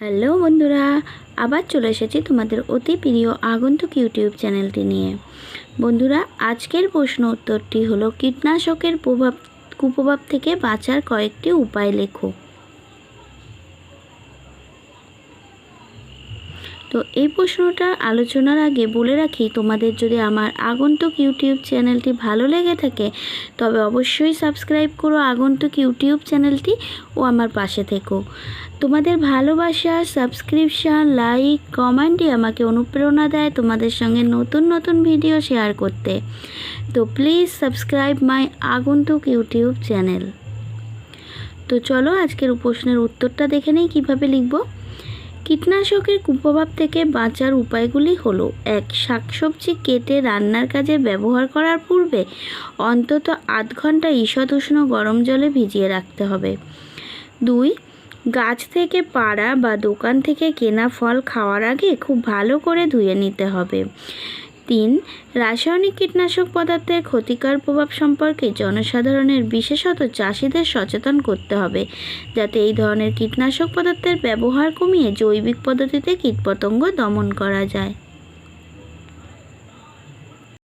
Hello বন্ধুরা, আবার চলে এসেছি তোমাদের অতি প্রিয় আগন্তুক ইউটিউব চ্যানেলটি নিয়ে। বন্ধুরা, আজকের প্রশ্ন উত্তরটি হলো, কীটনাশকের প্রভাব, কুপ্রভাব থেকে বাঁচার কয়েকটি উপায় লেখো। তো এই প্রশ্নটা আলোচনার আগে বলে রাখি, তোমাদের যদি আমার আগন্তুক ইউটিউব চ্যানেলটি ভালো লেগে থাকে, তবে অবশ্যই সাবস্ক্রাইব করো আগন্তুক ইউটিউব চ্যানেলটি ও আমার পাশে থেকো। তোমাদের ভালোবাসা, সাবস্ক্রিপশান, লাইক, কমেন্টই আমাকে অনুপ্রেরণা দেয় তোমাদের সঙ্গে নতুন নতুন ভিডিও শেয়ার করতে। তো প্লিজ সাবস্ক্রাইব মাই আগন্তুক ইউটিউব চ্যানেল। তো চলো আজকের প্রশ্নের উত্তরটা দেখে নেই, কীভাবে লিখব? কীটনাশকের কুপ্রভাব থেকে বাঁচার উপায়গুলি হল, এক, শাকসবজি কেটে রান্নার কাজে ব্যবহার করার পূর্বে অন্তত আধ ঘণ্টা ঈষৎ উষ্ণ গরম জলে ভিজিয়ে রাখতে হবে। দুই, গাছ থেকে পাড়া বা দোকান থেকে কেনা ফল খাওয়ার আগে খুব ভালো করে ধুয়ে নিতে হবে। তিন, রাসায়নিক কীটনাশক পদার্থের ক্ষতিকর প্রভাব সম্পর্কে জনসাধারণের বিশেষত চাষিদের সচেতন করতে হবে, যাতে এই ধরনের কীটনাশক পদার্থের ব্যবহার কমিয়ে জৈবিক পদ্ধতিতে কীটপতঙ্গ দমন করা যায়।